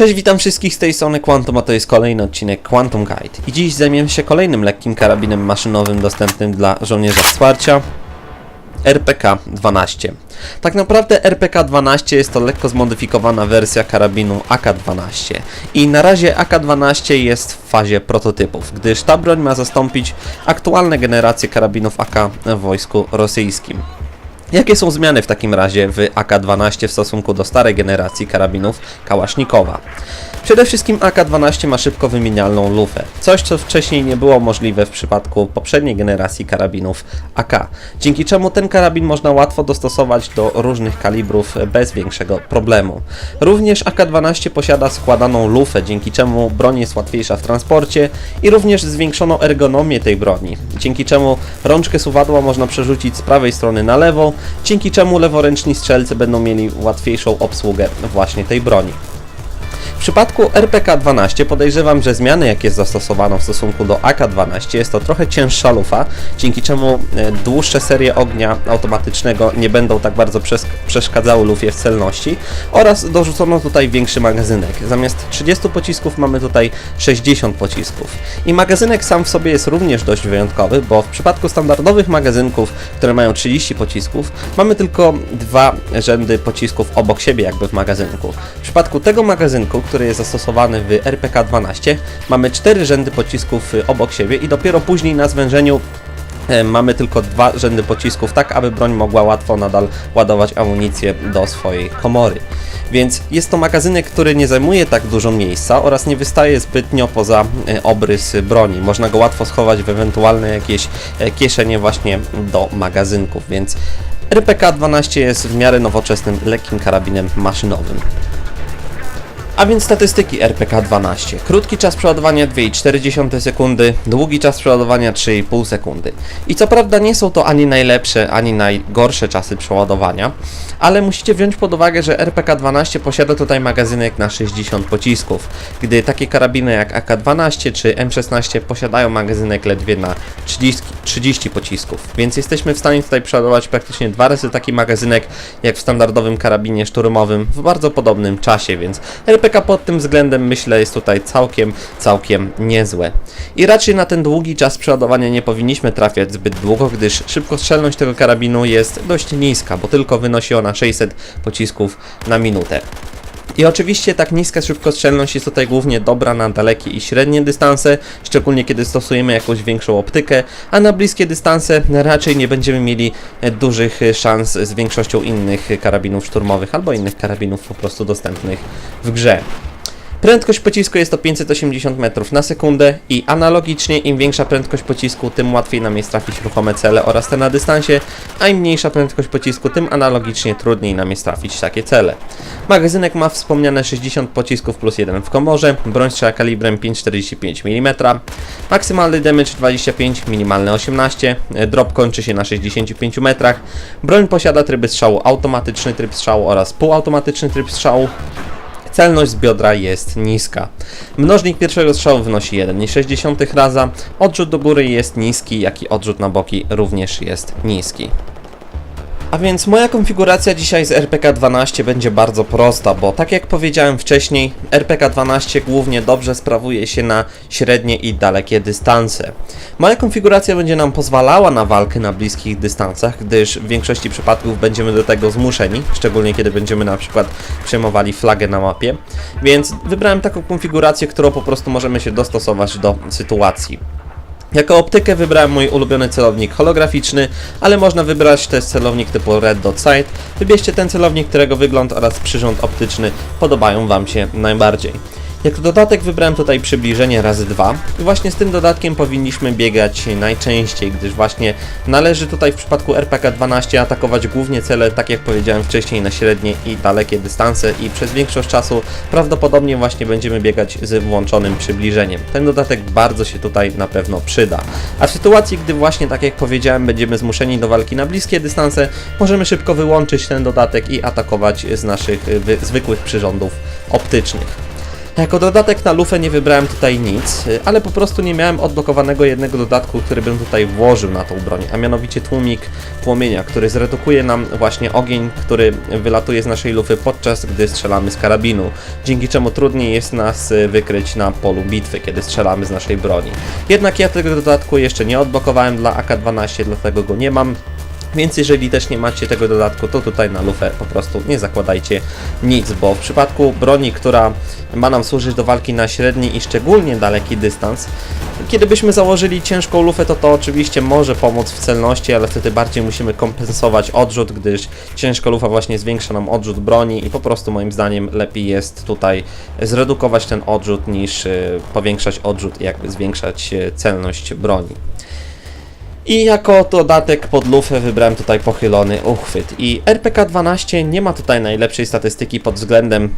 Cześć, witam wszystkich z tej strony Quantum, a to jest kolejny odcinek Quantum Guide. I dziś zajmiemy się kolejnym lekkim karabinem maszynowym dostępnym dla żołnierza wsparcia. RPK-12. Tak naprawdę RPK-12 jest to lekko zmodyfikowana wersja karabinu AK-12 i na razie AK-12 jest w fazie prototypów, gdyż ta broń ma zastąpić aktualne generacje karabinów AK w wojsku rosyjskim. Jakie są zmiany w takim razie w AK-12 w stosunku do starej generacji karabinów Kałasznikowa? Przede wszystkim AK-12 ma szybko wymienialną lufę, coś co wcześniej nie było możliwe w przypadku poprzedniej generacji karabinów AK, dzięki czemu ten karabin można łatwo dostosować do różnych kalibrów bez większego problemu. Również AK-12 posiada składaną lufę, dzięki czemu broń jest łatwiejsza w transporcie i również zwiększono ergonomię tej broni, dzięki czemu rączkę suwadła można przerzucić z prawej strony na lewą, dzięki czemu leworęczni strzelcy będą mieli łatwiejszą obsługę właśnie tej broni. W przypadku RPK-12 podejrzewam, że zmiany jakie zastosowano w stosunku do AK-12 jest to trochę cięższa lufa, dzięki czemu e, dłuższe serie ognia automatycznego nie będą tak bardzo przes- przeszkadzały lufie w celności oraz dorzucono tutaj większy magazynek. Zamiast 30 pocisków mamy tutaj 60 pocisków. I magazynek sam w sobie jest również dość wyjątkowy, bo w przypadku standardowych magazynków, które mają 30 pocisków, mamy tylko dwa rzędy pocisków obok siebie jakby w magazynku. W przypadku tego magazynku, który jest zastosowany w RPK-12, mamy cztery rzędy pocisków y, obok siebie i dopiero później na zwężeniu e, mamy tylko dwa rzędy pocisków, tak aby broń mogła łatwo nadal ładować amunicję do swojej komory. Więc jest to magazynek, który nie zajmuje tak dużo miejsca oraz nie wystaje zbytnio poza e, obrys broni. Można go łatwo schować w ewentualne jakieś e, kieszenie właśnie do magazynków, więc RPK-12 jest w miarę nowoczesnym, lekkim karabinem maszynowym. A więc statystyki RPK-12. Krótki czas przeładowania 2,4 sekundy, długi czas przeładowania 3,5 sekundy. I co prawda nie są to ani najlepsze, ani najgorsze czasy przeładowania, ale musicie wziąć pod uwagę, że RPK-12 posiada tutaj magazynek na 60 pocisków, gdy takie karabiny jak AK-12 czy M16 posiadają magazynek ledwie na 30, 30 pocisków. Więc jesteśmy w stanie tutaj przeładować praktycznie dwa razy taki magazynek jak w standardowym karabinie szturmowym w bardzo podobnym czasie, więc RPK pod tym względem myślę jest tutaj całkiem, całkiem niezłe. I raczej na ten długi czas przeładowania nie powinniśmy trafiać zbyt długo, gdyż szybkostrzelność tego karabinu jest dość niska, bo tylko wynosi ona 600 pocisków na minutę. I oczywiście tak niska szybkostrzelność jest tutaj głównie dobra na dalekie i średnie dystanse, szczególnie kiedy stosujemy jakąś większą optykę, a na bliskie dystanse raczej nie będziemy mieli e, dużych e, szans z większością innych karabinów szturmowych albo innych karabinów po prostu dostępnych w grze. Prędkość pocisku jest to 580 metrów na sekundę i analogicznie im większa prędkość pocisku, tym łatwiej nam jest trafić ruchome cele oraz te na dystansie, a im mniejsza prędkość pocisku, tym analogicznie trudniej nam jest trafić takie cele. Magazynek ma wspomniane 60 pocisków plus 1 w komorze, broń strzela kalibrem 5,45 mm, maksymalny damage 25, minimalny 18, e, drop kończy się na 65 metrach, broń posiada tryby strzału automatyczny tryb strzału oraz półautomatyczny tryb strzału, Celność z biodra jest niska. Mnożnik pierwszego strzału wynosi 1,6 raza, odrzut do góry jest niski, jak i odrzut na boki również jest niski. A więc moja konfiguracja dzisiaj z RPK-12 będzie bardzo prosta, bo tak jak powiedziałem wcześniej, RPK-12 głównie dobrze sprawuje się na średnie i dalekie dystanse. Moja konfiguracja będzie nam pozwalała na walkę na bliskich dystansach, gdyż w większości przypadków będziemy do tego zmuszeni, szczególnie kiedy będziemy na przykład przejmowali flagę na mapie, więc wybrałem taką konfigurację, którą po prostu możemy się dostosować do sytuacji. Jako optykę wybrałem mój ulubiony celownik holograficzny, ale można wybrać też celownik typu Red Dot Sight. Wybierzcie ten celownik, którego wygląd oraz przyrząd optyczny podobają Wam się najbardziej. Jako dodatek wybrałem tutaj przybliżenie razy 2 i właśnie z tym dodatkiem powinniśmy biegać najczęściej, gdyż właśnie należy tutaj w przypadku RPK-12 atakować głównie cele, tak jak powiedziałem wcześniej, na średnie i dalekie dystanse i przez większość czasu prawdopodobnie właśnie będziemy biegać z włączonym przybliżeniem. Ten dodatek bardzo się tutaj na pewno przyda. A w sytuacji, gdy właśnie tak jak powiedziałem będziemy zmuszeni do walki na bliskie dystanse, możemy szybko wyłączyć ten dodatek i atakować z naszych y, wy- zwykłych przyrządów optycznych. Jako dodatek na lufę nie wybrałem tutaj nic, y, ale po prostu nie miałem odblokowanego jednego dodatku, który bym tutaj włożył na tą broń, a mianowicie tłumik płomienia, który zredukuje nam właśnie ogień, który wylatuje z naszej lufy podczas gdy strzelamy z karabinu, dzięki czemu trudniej jest nas y, wykryć na polu bitwy, kiedy strzelamy z naszej broni. Jednak ja tego dodatku jeszcze nie odblokowałem dla AK-12, dlatego go nie mam. Więc jeżeli też nie macie tego dodatku, to tutaj na lufę po prostu nie zakładajcie nic, bo w przypadku broni, która ma nam służyć do walki na średni i szczególnie daleki dystans, kiedy byśmy założyli ciężką lufę, to to oczywiście może pomóc w celności, ale wtedy bardziej musimy kompensować odrzut, gdyż ciężka lufa właśnie zwiększa nam odrzut broni i po prostu moim zdaniem lepiej jest tutaj zredukować ten odrzut niż e, powiększać odrzut i jakby zwiększać e, celność broni. I jako dodatek pod lufę wybrałem tutaj pochylony uchwyt. I RPK-12 nie ma tutaj najlepszej statystyki pod względem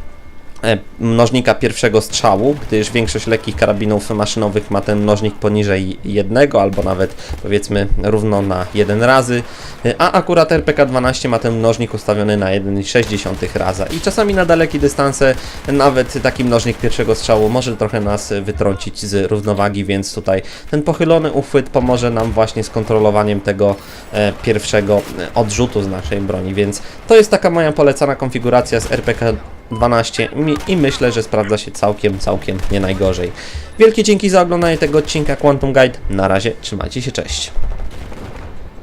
mnożnika pierwszego strzału, gdyż większość lekkich karabinów maszynowych ma ten mnożnik poniżej jednego, albo nawet powiedzmy równo na jeden razy, e, a akurat RPK-12 ma ten mnożnik ustawiony na 1,6 raza. I czasami na dalekie dystanse nawet taki mnożnik pierwszego strzału może trochę nas wytrącić z równowagi, więc tutaj ten pochylony uchwyt pomoże nam właśnie z kontrolowaniem tego e, pierwszego e, odrzutu z naszej broni, więc to jest taka moja polecana konfiguracja z RPK 12 mi- i myślę, że sprawdza się całkiem, całkiem nie najgorzej. Wielkie dzięki za oglądanie tego odcinka Quantum Guide. Na razie, trzymajcie się, cześć.